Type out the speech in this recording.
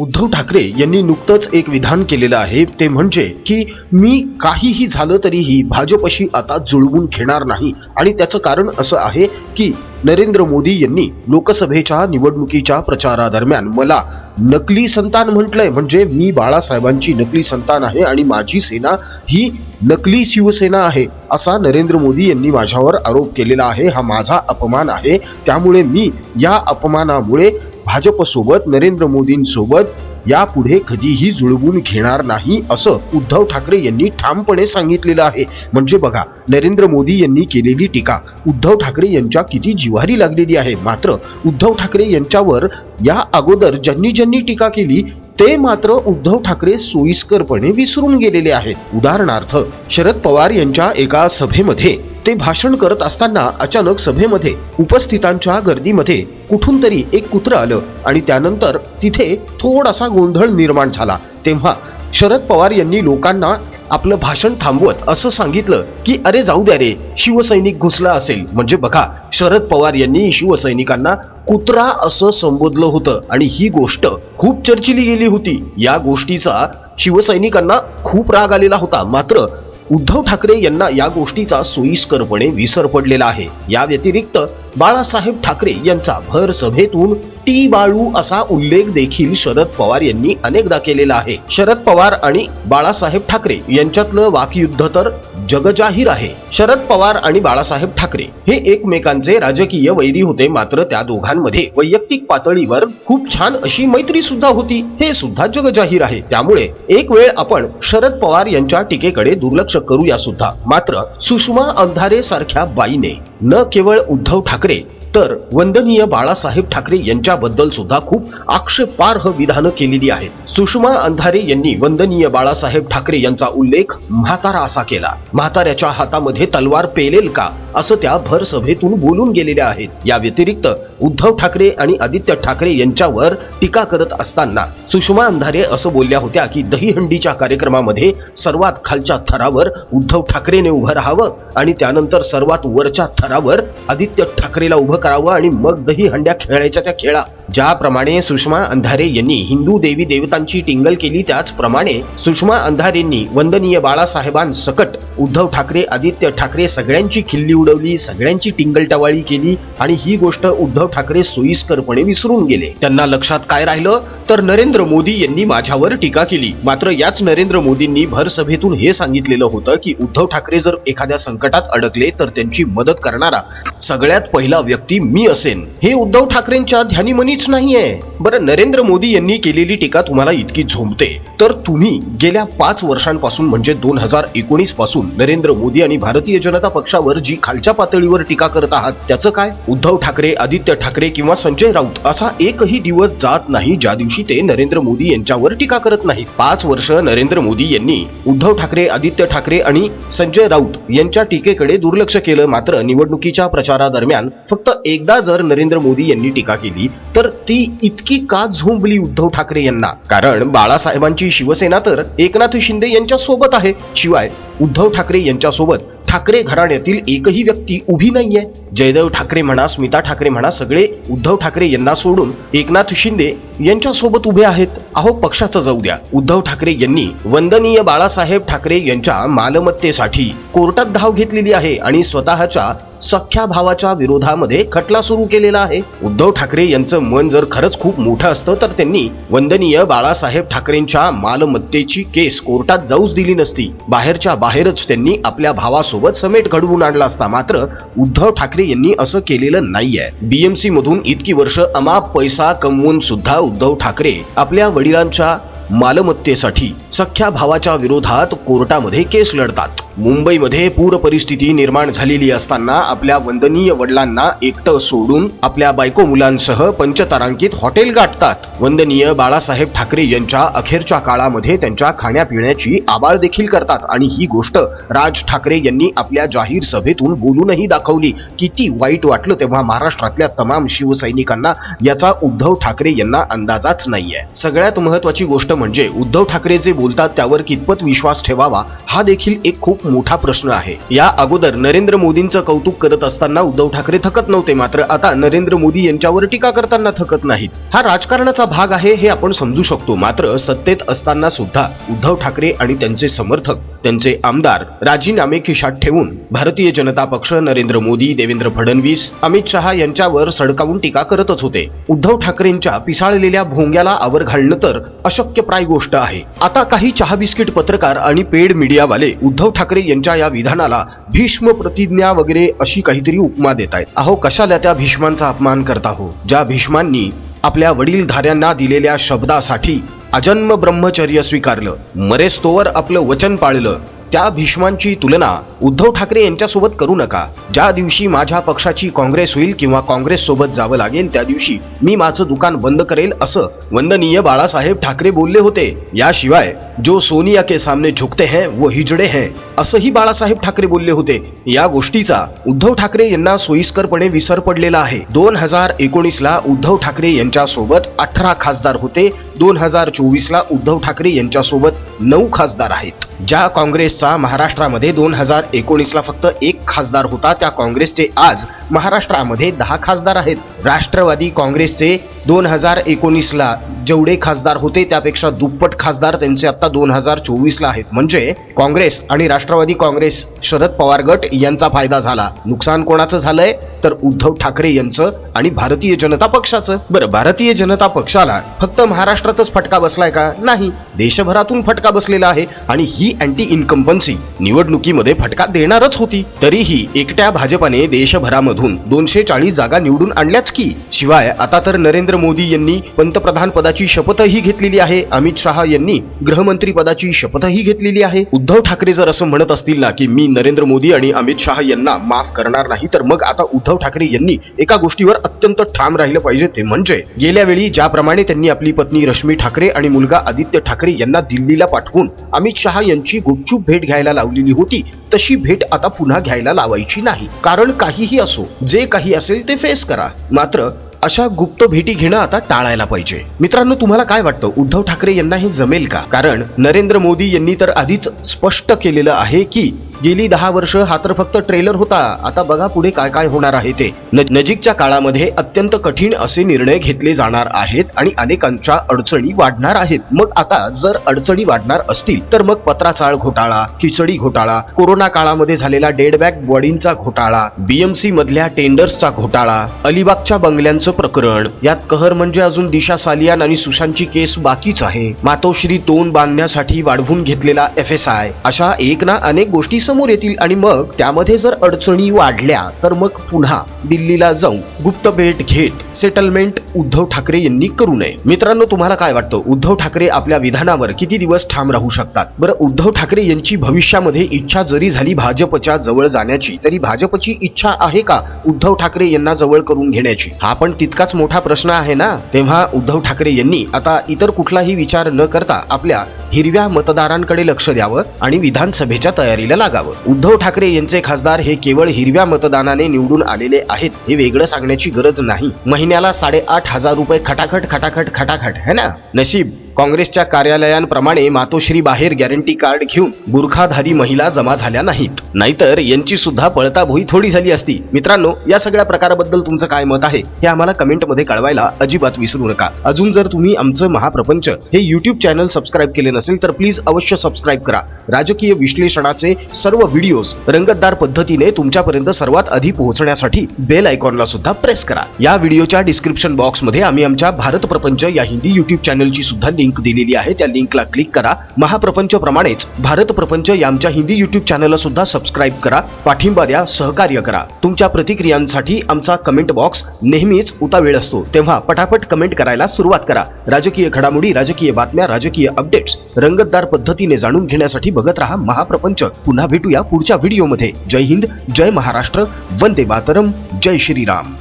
उद्धव ठाकरे यांनी नुकतंच एक विधान केलेलं आहे. ते म्हणजे की मी काहीही झालं तरीही भाजपशी आता जुळवून घेणार नाही. आणि त्याचं कारण असं आहे की नरेंद्र मोदी यांनी लोकसभेच्या निवडणुकीच्या प्रचारादरम्यान मला नकली संतान म्हटलंय. म्हणजे मी बाळासाहेबांची नकली संतान आहे आणि माझी सेना ही नकली शिवसेना आहे असा नरेंद्र मोदी यांनी माझ्यावर आरोप केलेला आहे. हा माझा अपमान आहे. त्यामुळे मी या अपमानामुळे भाजपसोबत नरेंद्र मोदींसोबत यापुढे कधीही जुळवून घेणार नाही असं उद्धव ठाकरे यांनी ठामपणे सांगितलेलं आहे. म्हणजे बघा नरेंद्र मोदी यांनी केलेली टीका उद्धव ठाकरे यांच्या किती जिव्हारी लागलेली आहे. मात्र उद्धव ठाकरे यांच्यावर या अगोदर ज्यांनी ज्यांनी टीका केली ते मात्र उद्धव ठाकरे सोयीस्करपणे विसरून गेलेले आहेत. उदाहरणार्थ शरद पवार यांच्या एका सभेमध्ये ते भाषण करत असताना अचानक सभेमध्ये उपस्थितांच्या गर्दीमध्ये कुठून तरी एक कुत्र आलं आणि त्यानंतर तिथे थोडासा गोंधळ निर्माण झाला. तेव्हा शरद पवार यांनी लोकांना आपलं भाषण थांबवत असं सांगितलं की अरे जाऊ द्या रे शिवसैनिक घुसला असेल. म्हणजे बघा शरद पवार यांनी शिवसैनिकांना कुत्रा असं संबोधलं होतं आणि ही गोष्ट खूप चर्चिली गेली होती. या गोष्टीचा शिवसैनिकांना खूप राग आलेला होता. मात्र उद्धव ठाकरे यांना या गोष्टीचा सोयीस्करपणे विसर पडलेला आहे. या व्यतिरिक्त बाळासाहेब ठाकरे यांचा भर सभेतून टी बाळू असा उल्लेख देखील शरद पवार यांनी अनेकदा केलेला आहे. शरद पवार आणि बाळासाहेब ठाकरे यांच्यातलं वाकयुद्ध तर जगजाहीर आहे. शरद पवार आणि बाळासाहेब ठाकरे हे एकमेकांचे राजकीय वैरी होते मात्र त्या दोघांमध्ये वैयक्तिक पातळीवर खूप छान अशी मैत्री सुद्धा होती. हे सुद्धा जगजाहीर आहे. त्यामुळे एक वेळ आपण शरद पवार यांच्या टीकेकडे दुर्लक्ष करूया सुद्धा. मात्र सुषमा अंधारे सारख्या बाईने न केवळ उद्धव ठाकरे तर वंदनीय बाळासाहेब ठाकरे यांच्याबद्दल सुद्धा खूप आक्षेपार्ह विधानं केलेली आहेत. सुषमा अंधारे यांनी वंदनीय बाळासाहेब ठाकरे यांचा उल्लेख म्हातारा असा केला. म्हाताऱ्याच्या हातामध्ये तलवार पेलेल का? असं त्या भर सभेतून बोलून गेलेल्या आहेत. या व्यतिरिक्त उद्धव ठाकरे आणि आदित्य ठाकरे यांच्यावर टीका करत असताना सुषमा अंधारे असं बोलल्या होत्या की दहीहंडीच्या कार्यक्रमामध्ये सर्वात खालच्या थरावर उद्धव ठाकरेने उभं राहावं आणि त्यानंतर सर्वात वरच्या थरावर आदित्य ठाकरेला उभं करावं आणि मग दहीहंड्या खेळायच्या त्या खेळा. ज्याप्रमाणे सुषमा अंधारे यांनी हिंदू देवी देवतांची टिंगल केली त्याचप्रमाणे सुषमा अंधारेंनी वंदनीय बाळासाहेबांसकट उद्धव ठाकरे आदित्य ठाकरे सगळ्यांची खिल्ली उडवली सगळ्यांची टिंगल टवाळी केली आणि ही गोष्ट उद्धव ठाकरे सोयीस्करपणे विसरून गेले. त्यांना लक्षात काय राहिलं? तर नरेंद्र मोदी यांनी माझ्यावर टीका केली. मात्र याच नरेंद्र मोदींनी भरसभेतून हे सांगितलेलं होतं की उद्धव ठाकरे जर एखाद्या संकटात अडकले तर त्यांची मदत करणारा सगळ्यात पहिला व्यक्ती मी असेन. हे उद्धव ठाकरेंच्या ध्यानीमनीच नाहीये. बरं नरेंद्र मोदी यांनी केलेली टीका तुम्हाला इतकी झोंबते. तर तुम्ही गेल्या पाच वर्षांपासून म्हणजे दोन हजार एकोणीसपासून नरेंद्र मोदी आणि भारतीय जनता पक्षावर जी खालच्या पातळीवर टीका करत आहात त्याचं काय? उद्धव ठाकरे आदित्य ठाकरे किंवा संजय राऊत असा एकही दिवस जात नाही ज्या दिवशी ते नरेंद्र मोदी यांच्यावर टीका करत नाहीत. पाच वर्ष नरेंद्र मोदी यांनी उद्धव ठाकरे आदित्य ठाकरे आणि संजय राऊत यांच्या टीकेकडे दुर्लक्ष केलं. मात्र निवडणुकीच्या प्रचारादरम्यान फक्त एकदा जर नरेंद्र मोदी यांनी टीका केली तर ती इतकी का झोंबली उद्धव ठाकरे यांना? कारण बाळासाहेबांची शिवसेना तर एकनाथ शिंदे यांच्या सोबत आहे. शिवाय उद्धव ठाकरे यांच्यासोबत ठाकरे घराण्यातील एकही व्यक्ती उभी नाहीये. जयदेव ठाकरे म्हणा स्मिता ठाकरे म्हणा सगळे उद्धव ठाकरे यांना सोडून एकनाथ शिंदे यांच्या सोबत उभे आहेत. अहो पक्षाचं जाऊ द्या. उद्धव ठाकरे यांनी वंदनीय बाळासाहेब ठाकरे यांच्या मालमत्तेसाठी कोर्टात धाव घेतलेली आहे आणि स्वतःच्या सख्या भावाच्या विरोधामध्ये खटला सुरू केलेला आहे. उद्धव ठाकरे यांचं मन जर खरंच खूप मोठं असतं तर त्यांनी वंदनीय बाळासाहेब ठाकरेंच्या मालमत्तेची केस कोर्टात जाऊच दिली नसती. बाहेरच्या बाहेरच त्यांनी आपल्या भावासोबत समेट घडवून आणला असता. मात्र उद्धव ठाकरे यांनी असं केलेलं नाहीये. बीएमसी मधून इतकी वर्ष अमाप पैसा कमवून सुद्धा उद्धव ठाकरे आपल्या वडिलांच्या मालमत्तेसाठी सख्या भावाच्या विरोधात कोर्टामध्ये केस लढतात. मुंबईमध्ये पूर परिस्थिती निर्माण झालेली असताना आपल्या वंदनीय वडिलांना एकटं सोडून आपल्या बायको मुलांसह पंचतारांकित हॉटेल गाठतात. वंदनीय बाळासाहेब ठाकरे यांच्या अखेरच्या काळामध्ये त्यांच्या खाण्यापिण्याची आबाळ देखील करतात. आणि ही गोष्ट राज ठाकरे यांनी आपल्या जाहीर सभेतून बोलूनही दाखवली. किती वाईट वाटलं तेव्हा महाराष्ट्रातल्या तमाम शिवसैनिकांना याचा उद्धव ठाकरे यांना अंदाजाच नाहीये. सगळ्यात महत्वाची गोष्ट म्हणजे उद्धव ठाकरे जे बोलतात त्यावर कितपत विश्वास ठेवावा हा देखील एक खूप मोठा प्रश्न आहे. या अगोदर नरेंद्र मोदींचं कौतुक करत असताना उद्धव ठाकरे थकत नव्हते मात्र आता नरेंद्र मोदी यांच्यावर टीका करताना थकत नाहीत. हा राजकारणाचा भाग आहे हे आपण समजू शकतो. मात्र सत्तेत असताना सुद्धा उद्धव ठाकरे आणि त्यांचे समर्थक त्यांचे आमदार राजीनामे खिशात ठेवून भारतीय जनता पक्ष नरेंद्र मोदी देवेंद्र फडणवीस अमित शहा यांच्यावर सडकावून टीका करतच होते. उद्धव ठाकरेंच्या पिसाळलेल्या भोंग्याला आवर घालणं तर अशक्यप्राय गोष्ट आहे. आता काही चहा बिस्किट पत्रकार आणि पेड मीडियावाले उद्धव ठाकरे यांच्या या विधानाला भीष्म प्रतिज्ञा वगैरे अशी काहीतरी उपमा देत आहेत. अहो कशाला त्या भीष्मांचा अपमान करता हो? ज्या भीष्मांनी आपल्या वडीलधाऱ्यांना दिलेल्या शब्दासाठी अजन्म ब्रह्मचर्य स्वीकारलं मरेस्तोवर आपलं वचन पाळलं त्या भीष्मांची तुलना उद्धव ठाकरे यांच्यासोबत करू नका. ज्या दिवशी माझ्या पक्षाची काँग्रेस होईल किंवा काँग्रेस सोबत जावं लागेल त्या दिवशी मी माझं दुकान बंद करेल असं वंदनीय बाळासाहेब ठाकरे बोलले होते. याशिवाय जो सोनिया के सामने झुकते हैं वो हिजडे हैं असंही बाळासाहेब ठाकरे बोलले होते. या गोष्टीचा उद्धव ठाकरे यांना सोयीस्करपणे विसर पडलेला आहे. दोन हजार एकोणीस ला उद्धव ठाकरे यांच्यासोबत अठरा खासदार होते. दोन हजार चोवीस ला उद्धव ठाकरे यांच्यासोबत नऊ खासदार आहेत. ज्या काँग्रेसचा महाराष्ट्रामध्ये दोन हजार एकोणीस ला फक्त एक खासदार होता त्या काँग्रेसचे आज महाराष्ट्रामध्ये दहा खासदार आहेत. राष्ट्रवादी काँग्रेसचे दोन हजार एकोणीस ला जेवढे खासदार होते त्यापेक्षा दुप्पट खासदार त्यांचे आता दोन हजार चोवीस ला आहेत. म्हणजे काँग्रेस आणि राष्ट्रवादी काँग्रेस शरद पवार गट यांचा फायदा झाला. नुकसान कोणाचं झालंय? तर उद्धव ठाकरे यांचं आणि भारतीय जनता पक्षाचं. बरं भारतीय जनता पक्षाला फक्त महाराष्ट्र महाराष्ट्रातच फटका बसलाय का? नाही. देशभरातून फटका बसलेला आहे आणि ही अँटी इन्कम्पन्सी निवडणुकीमध्ये फटका देणारच होती. तरीही एकट्या भाजपाने देशभरामधून दोनशे चाळीस जागा निवडून आणल्याच की. शिवाय आता तर नरेंद्र मोदी यांनी पंतप्रधान पदाची शपथही घेतलेली आहे. अमित शहा यांनी गृहमंत्री पदाची शपथही घेतलेली आहे. उद्धव ठाकरे जर असं म्हणत असतील ना की मी नरेंद्र मोदी आणि अमित शहा यांना माफ करणार नाही तर मग आता उद्धव ठाकरे यांनी एका गोष्टीवर अत्यंत ठाम राहिलं पाहिजे ते म्हणजे गेल्या वेळी ज्याप्रमाणे त्यांनी आपली पत्नी रश्मी ठाकरे आणि मुलगा आदित्य ठाकरे यांना दिल्लीला पाठवून अमित शहा यांची गुपचूप भेट घ्यायला लावलेली होती तशी भेट आता पुन्हा घ्यायला लावायची नाही. कारण काहीही असो जे काही असेल ते फेस करा. मात्र अशा गुप्त भेटी घेणं आता टाळायला पाहिजे. मित्रांनो तुम्हाला काय वाटतं? उद्धव ठाकरे यांना हे जमेल का? कारण नरेंद्र मोदी यांनी तर आधीच स्पष्ट केलेलं आहे की गेली दहा वर्ष हा तर फक्त ट्रेलर होता. आता बघा पुढे काय काय होणार आहे ते. नजीकच्या काळामध्ये अत्यंत कठीण असे निर्णय घेतले जाणार आहेत आणि अनेकांच्या अडचणी वाढणार आहेत. मग आता जर अडचणी वाढणार असतील तर मग पत्राचाळ घोटाळा खिचडी घोटाळा कोरोना काळामध्ये झालेला डेडबॅक बॉडींचा घोटाळा बीएमसी मधल्या टेंडर्सचा घोटाळा अलिबागच्या बंगल्यांचं प्रकरण. यात कहर म्हणजे अजून दिशा सालियान आणि सुशांतची केस बाकीच आहे. मातोश्री तोंड बांधण्यासाठी वाढवून घेतलेला एफ एस आय अशा एक ना अनेक गोष्टी समोर येतील आणि मग त्यामध्ये जर अडचणी वाढल्या तर मग पुन्हा दिल्लीला जाऊन गुप्त भेट घेत सेटलमेंट उद्धव ठाकरे यांनी करू नये. मित्रांनो तुम्हाला काय वाटतं? उद्धव ठाकरे आपल्या विधानावर किती दिवस ठाम राहू शकतात? बरं उद्धव ठाकरे यांची भविष्यामध्ये इच्छा जरी झाली भाजपच्या जवळ जाण्याची तरी भाजपची इच्छा आहे का उद्धव ठाकरे यांना जवळ करून घेण्याची? हा पण तितकाच मोठा प्रश्न आहे ना? तेव्हा उद्धव ठाकरे यांनी आता इतर कुठलाही विचार न करता आपल्या हिरव्या मतदारांकडे लक्ष द्यावं आणि विधानसभेच्या तयारीला लागावं. उद्धव ठाकरे यांचे खासदार हे केवळ हिरव्या मतदानाने निवडून आलेले आहेत हे वेगळं सांगण्याची गरज नाही. महिन्याला साडेआठ हजार रुपये खटाखट खटाखट खटाखट है ना? नशीब. काँग्रेसच्या कार्यालयांप्रमाणे मातोश्री बाहेर गॅरंटी कार्ड घेऊन बुरखाधारी महिला जमा झाल्या नाहीत. नाहीतर यांची सुद्धा पळताभोई थोडी झाली असती. मित्रांनो या सगळ्या प्रकाराबद्दल तुमचं काय मत आहे हे आम्हाला कमेंटमध्ये कळवायला अजिबात विसरू नका. अजून जर तुम्ही आमचं महाप्रपंच हे युट्यूब चॅनल सबस्क्राईब केले नसेल तर प्लीज अवश्य सबस्क्राईब करा. राजकीय विश्लेषणाचे सर्व व्हिडिओज रंगतदार पद्धतीने तुमच्यापर्यंत सर्वात आधी पोहोचण्यासाठी बेल आयकॉनला सुद्धा प्रेस करा. या व्हिडिओच्या डिस्क्रिप्शन बॉक्समध्ये आम्ही आमच्या भारत प्रपंच या हिंदी युट्यूब चॅनलची सुद्धा लिंक दिलेली आहे त्या लिंकला क्लिक करा. महाप्रपंच प्रमाणेच भारत प्रपंच या आमच्या हिंदी युट्यूब चॅनलला सुद्धा सबस्क्राईब करा. पाठिंबा द्या सहकार्य करा. तुमच्या प्रतिक्रियांसाठी आमचा कमेंट बॉक्स नेहमीच उतावेळ असतो. तेव्हा पटापट कमेंट करायला सुरुवात करा. राजकीय घडामोडी राजकीय बातम्या राजकीय अपडेट्स रंगतदार पद्धतीने जाणून घेण्यासाठी बघत राहा महाप्रपंच. पुन्हा भेटूया पुढच्या व्हिडिओमध्ये जय हिंद जय महाराष्ट्र. वंदे मातरम. जय श्रीराम.